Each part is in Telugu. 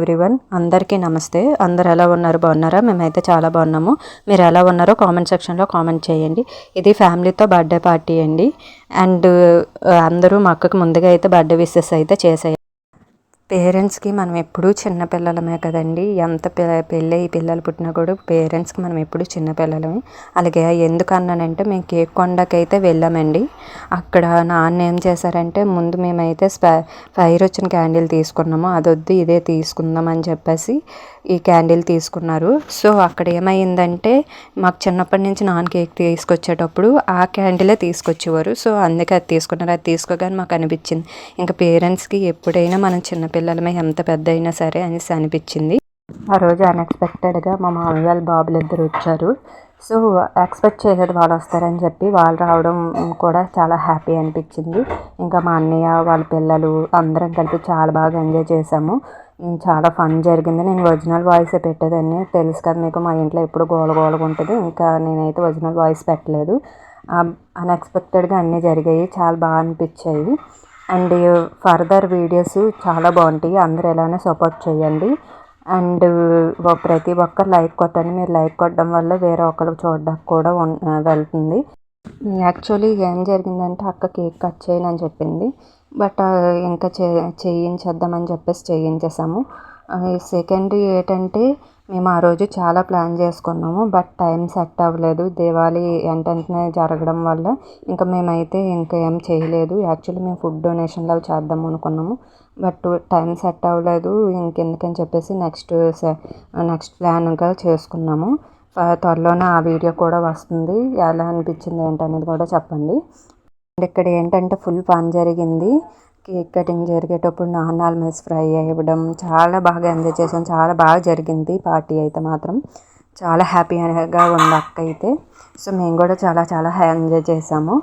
ఎవ్రీవన్ అందరికీ నమస్తే. అందరు ఎలా ఉన్నారు? బాగున్నారా? మేమైతే చాలా బాగున్నాము. మీరు ఎలా ఉన్నారో కామెంట్ సెక్షన్లో కామెంట్ చేయండి. ఇది ఫ్యామిలీతో బర్త్డే పార్టీ అండి. అండ్ అందరూ మా అక్కకు ముందుగా అయితే బర్త్డే విషెస్ అయితే చేసాయి పేరెంట్స్కి మనం ఎప్పుడూ చిన్నపిల్లలమే కదండి. ఎంత పెళ్ళి పిల్లలు పుట్టినా కూడా పేరెంట్స్కి మనం ఎప్పుడు చిన్నపిల్లలమే అలాగే ఎందుకు అన్నానంటే మేము కేక్ కొండకైతే వెళ్ళామండి. అక్కడ నాన్న ఏం చేశారంటే ముందు మేమైతే ఫైర్ వచ్చిన క్యాండిల్ తీసుకున్నాము అదొద్దు ఇదే తీసుకుందాం అని చెప్పేసి ఈ క్యాండిల్ తీసుకున్నారు. సో అక్కడ ఏమైందంటే మాకు చిన్నప్పటి నుంచి నాన్ కేక్ తీసుకొచ్చేటప్పుడు ఆ క్యాండిలే తీసుకొచ్చేవారు. సో అందుకే అది తీసుకున్నారు. అది తీసుకోగానే మాకు అనిపించింది ఇంకా పేరెంట్స్కి ఎప్పుడైనా మనం చిన్నపిల్లలమే ఎంత పెద్ద అయినా సరే అనేసి అనిపించింది. ఆ రోజు అన్ఎక్స్పెక్టెడ్గా మా మామయ్య వాళ్ళ బాబులు ఇద్దరు వచ్చారు. సో ఎక్స్పెక్ట్ చేసేది వాళ్ళు వస్తారని చెప్పి. వాళ్ళు రావడం కూడా చాలా హ్యాపీ అనిపించింది. ఇంకా మా అన్నయ్య వాళ్ళ పిల్లలు అందరం కలిపి చాలా బాగా ఎంజాయ్ చేసాము. చాలా ఫన్ జరిగింది. నేను ఒరిజినల్ వాయిస్ పెట్టేదాన్ని. తెలుసు కదా మీకు మా ఇంట్లో ఎప్పుడు గోల గోలగా ఉంటుంది. ఇంకా నేనైతే ఒరిజినల్ వాయిస్ పెట్టలేదు. అన్ఎక్స్పెక్టెడ్గా అన్నీ జరిగాయి. చాలా బాగా అనిపించాయి. అండ్ ఫర్దర్ వీడియోస్ చాలా బాగుంటాయి. అందరూ ఎలానే సపోర్ట్ చేయండి. అండ్ ప్రతి ఒక్కరు లైక్ కొట్టండి. మీరు లైక్ కొట్టడం వల్ల వేరే ఒకరు చూడడానికి కూడా వెళ్తుంది. యాక్చువల్లీ ఏం జరిగిందంటే అక్క కేక్ కట్ చేయనని చెప్పింది. బట్ ఇంకా చే చేయించేద్దామని చెప్పేసి చేయించేసాము. సెకండ్ ఏంటంటే మేము ఆ రోజు చాలా ప్లాన్ చేసుకున్నాము బట్ టైం సెట్ అవ్వలేదు. దివాళీ వెంటనే జరగడం వల్ల ఇంకా మేమైతే ఇంకా ఏం చేయలేదు. యాక్చువల్లీ మేము ఫుడ్ డొనేషన్లు అవి చేద్దాం అనుకున్నాము బట్ టైం సెట్ అవ్వలేదు. ఇంకెందుకని చెప్పేసి నెక్స్ట్ నెక్స్ట్ ప్లాన్గా చేసుకున్నాము. త్వరలోనే ఆ వీడియో కూడా వస్తుంది. ఎలా అనిపించింది ఏంటనేది కూడా చెప్పండి. ఇక్కడ ఏంటంటే ఫుల్ ఫన్ జరిగింది. కేక్ కటింగ్ జరిగేటప్పుడు నాన్నాలు మిస్ ఫ్రై అవ్వడం చాలా బాగా ఎంజాయ్ చేసాం చాలా బాగా జరిగింది పార్టీ అయితే మాత్రం. చాలా హ్యాపీగా ఉంది అక్క అయితే. సో మేము కూడా చాలా చాలా ఎంజాయ్ చేసాము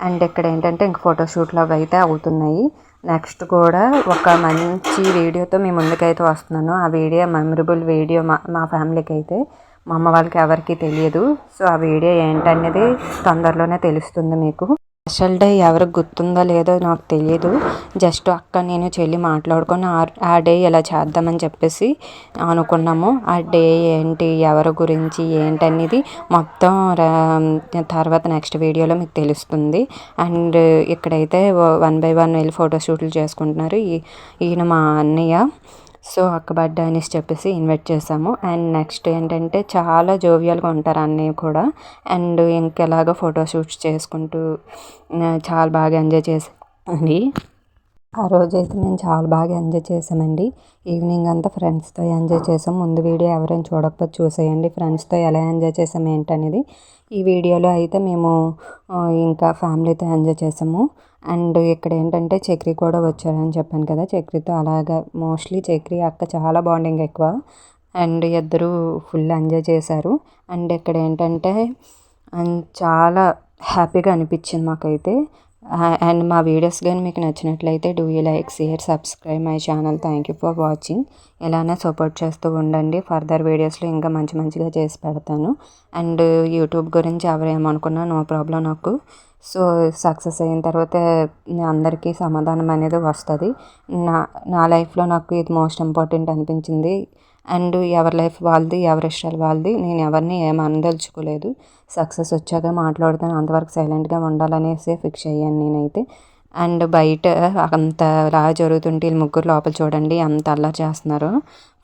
అండ్ ఇక్కడ ఏంటంటే ఇంక ఫోటోషూట్లు అవి అయితే అవుతున్నాయి. నెక్స్ట్ కూడా ఒక మంచి వీడియోతో మీ ముందుకైతే వస్తున్నాను. ఆ వీడియో మెమరబుల్ వీడియో మా మా ఫ్యామిలీకి అయితే. మా అమ్మ వాళ్ళకి ఎవరికి తెలియదు. సో ఆ వీడియో ఏంటనేది తొందరలోనే తెలుస్తుంది మీకు. స్పెషల్ డే ఎవరికి గుర్తుందో లేదో నాకు తెలియదు జస్ట్ అక్క నేను చెల్లి మాట్లాడుకొని ఆ డే ఇలా చేద్దామని చెప్పేసి అనుకున్నాము. ఆ డే ఏంటి ఎవరి గురించి ఏంటి అనేది మొత్తం తర్వాత నెక్స్ట్ వీడియోలో మీకు తెలుస్తుంది. అండ్ ఇక్కడైతే వన్ బై వన్ వెళ్ళి ఫోటోషూట్లు చేసుకుంటున్నారు ఈయన మా అన్నయ్య. సో అక్క బర్త్డే అనేసి చెప్పేసి ఇన్వైట్ చేసాము అండ్ నెక్స్ట్ ఏంటంటే చాలా జోవియల్గా ఉంటారు అన్నయ్య కూడా. అండ్ ఇంకెలాగో ఫోటోషూట్స్ చేసుకుంటూ చాలా బాగా ఎంజాయ్ చేసామండి ఆ రోజైతే మేము చాలా బాగా ఎంజాయ్ చేసామండి ఈవినింగ్ అంతా ఫ్రెండ్స్తో ఎంజాయ్ చేసాం ముందు వీడియో ఎవరైనా చూడకపోతే చూసేయండి. ఫ్రెండ్స్తో ఎలా ఎంజాయ్ చేసాం ఏంటనేది. ఈ వీడియోలో అయితే మేము ఇంకా ఫ్యామిలీతో ఎంజాయ్ చేసాము అండ్ ఇక్కడ ఏంటంటే చక్రి కూడా వచ్చారని చెప్పాను కదా. చక్రితో అలాగా మోస్ట్లీ చక్రి అక్క చాలా బాండింగ్ ఎక్కువ. అండ్ ఇద్దరు ఫుల్ ఎంజాయ్ చేశారు. అండ్ ఇక్కడ ఏంటంటే చాలా హ్యాపీగా అనిపించింది మాకైతే. అండ్ మా వీడియోస్ కానీ మీకు నచ్చినట్లయితే do you like share subscribe my channel thank you for watching ఇలానే సపోర్ట్ చేస్తూ ఉండండి. ఫర్దర్ వీడియోస్లో ఇంకా మంచి మంచిగా చేసి పెడతాను. అండ్ యూట్యూబ్ గురించి ఎవరేమనుకున్నా నో ప్రాబ్లం నాకు. సో సక్సెస్ అయిన తర్వాత అందరికీ సమాధానం అనేది వస్తుంది. నా నా లైఫ్లో నాకు ఇది మోస్ట్ ఇంపార్టెంట్ అనిపించింది. అండ్ ఎవరి లైఫ్ వాళ్ళది ఎవరి ఇష్టాలు వాళ్ళది. నేను ఎవరిని ఏం అనదలుచుకోలేదు. సక్సెస్ వచ్చాక మాట్లాడుతాను. అంతవరకు సైలెంట్గా ఉండాలనేసి ఫిక్స్ అయ్యాను నేనైతే. అండ్ బయట అంత లా జరుగుతుంటే వీళ్ళు ముగ్గురు లోపల చూడండి అంత అల్లరి చేస్తున్నారు.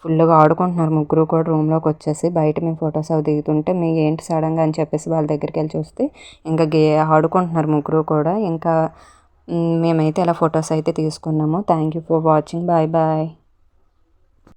ఫుల్గా ఆడుకుంటున్నారు. ముగ్గురు కూడా రూమ్లోకి వచ్చేసి బయట మేము ఫొటోస్ అవి దిగుతుంటే మీ ఏంటి సడన్గా అని చెప్పేసి వాళ్ళ దగ్గరికి వెళ్ళి చూస్తే ఇంకా గే ఆడుకుంటున్నారు ముగ్గురు కూడా. ఇంకా మేమైతే ఇలా ఫొటోస్ అయితే తీసుకున్నాము. Thank you for watching. Bye bye.